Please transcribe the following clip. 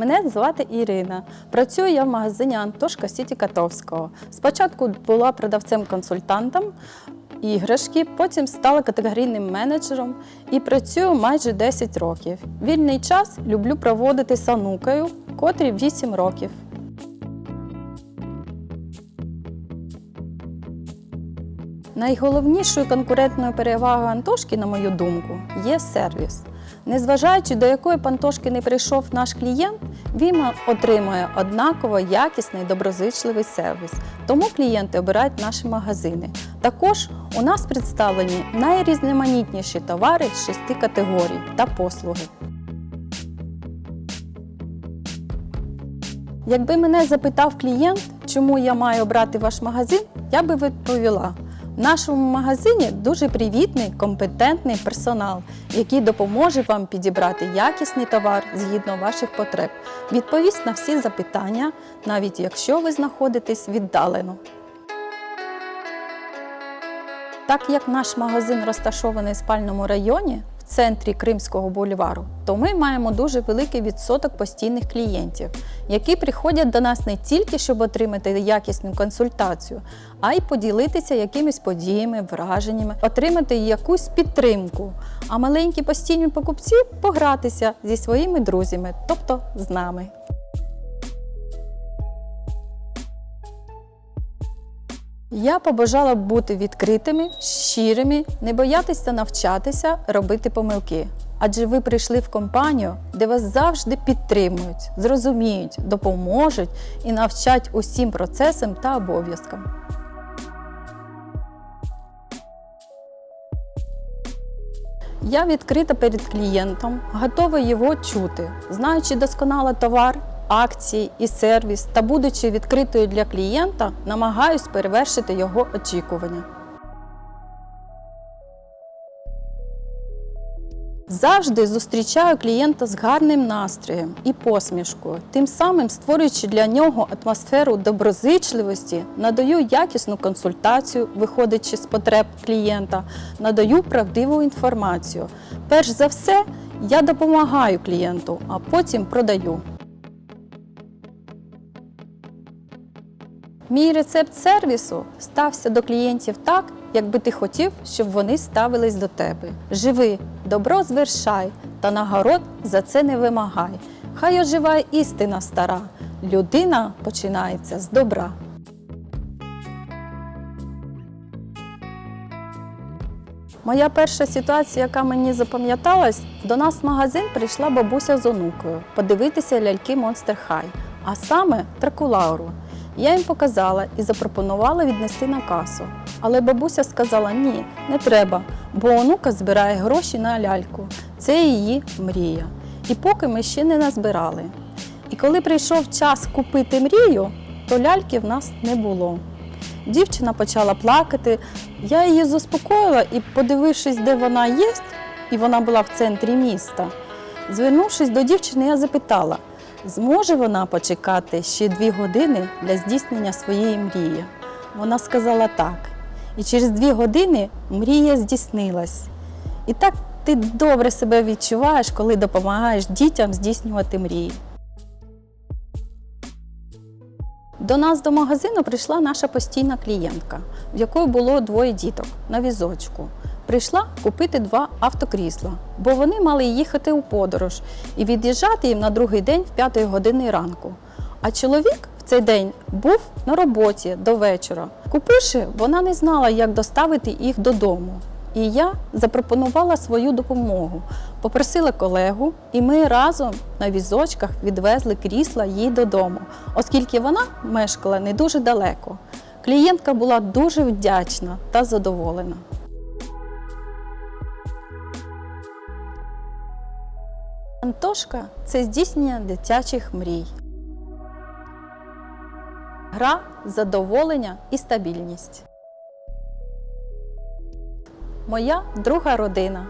Мене звати Ірина. Працюю я в магазині Антошка Сіті Катовського. Спочатку була продавцем-консультантом іграшки, потім стала категорійним менеджером і працюю майже 10 років. Вільний час люблю проводити з онукою, котрі 8 років. Найголовнішою конкурентною перевагою Антошки, на мою думку, є сервіс. Незважаючи до якої б Антошки не прийшов наш клієнт, він отримує однаково якісний доброзичливий сервіс. Тому клієнти обирають наші магазини. Також у нас представлені найрізноманітніші товари з шести категорій та послуги. Якби мене запитав клієнт, чому я маю обрати ваш магазин, я би відповіла. Нашому магазині дуже привітний, компетентний персонал, який допоможе вам підібрати якісний товар згідно ваших потреб, відповість на всі запитання, навіть якщо ви знаходитесь віддалено. Так як наш магазин розташований в спальному районі центрі Кримського бульвару, то ми маємо дуже великий відсоток постійних клієнтів, які приходять до нас не тільки щоб отримати якісну консультацію, а й поділитися якимись подіями, враженнями, отримати якусь підтримку. А маленькі постійні покупці погратися зі своїми друзями, тобто з нами. Я побажала бути відкритими, щирими, не боятися навчатися, робити помилки. Адже ви прийшли в компанію, де вас завжди підтримують, зрозуміють, допоможуть і навчать усім процесам та обов'язкам. Я відкрита перед клієнтом, готова його чути, знаючи досконало товар, акції і сервіс та будучи відкритою для клієнта, намагаюсь перевершити його очікування. Завжди зустрічаю клієнта з гарним настроєм і посмішкою, тим самим створюючи для нього атмосферу доброзичливості, надаю якісну консультацію, виходячи з потреб клієнта, надаю правдиву інформацію. Перш за все, я допомагаю клієнту, а потім продаю. Мій рецепт сервісу стався до клієнтів так, як би ти хотів, щоб вони ставились до тебе. Живи, добро звершай, та нагород за це не вимагай. Хай оживає істина стара. Людина починається з добра. Моя перша ситуація, яка мені запам'яталась, до нас в магазин прийшла бабуся з онукою подивитися ляльки Monster High, а саме Тракулауру. Я їм показала і запропонувала віднести на касу. Але бабуся сказала: ні, не треба, бо онука збирає гроші на ляльку. Це її мрія. І поки ми ще не назбирали. І коли прийшов час купити мрію, то ляльки в нас не було. Дівчина почала плакати. Я її заспокоїла і, подивившись, де вона є, і вона була в центрі міста. Звернувшись до дівчини, я запитала, зможе вона почекати ще дві години для здійснення своєї мрії. Вона сказала так. І через дві години мрія здійснилась. І так ти добре себе відчуваєш, коли допомагаєш дітям здійснювати мрії. До нас до магазину прийшла наша постійна клієнтка, в якої було двоє діток на візочку. Прийшла купити два автокрісла, бо вони мали їхати у подорож і від'їжджати їм на другий день в 5 години ранку. А чоловік в цей день був на роботі до вечора. Купивши, вона не знала, як доставити їх додому. І я запропонувала свою допомогу, попросила колегу, і ми разом на візочках відвезли крісла їй додому, оскільки вона мешкала не дуже далеко. Клієнтка була дуже вдячна та задоволена. Антошка це здійснення дитячих мрій. Гра, задоволення і стабільність. Моя друга родина.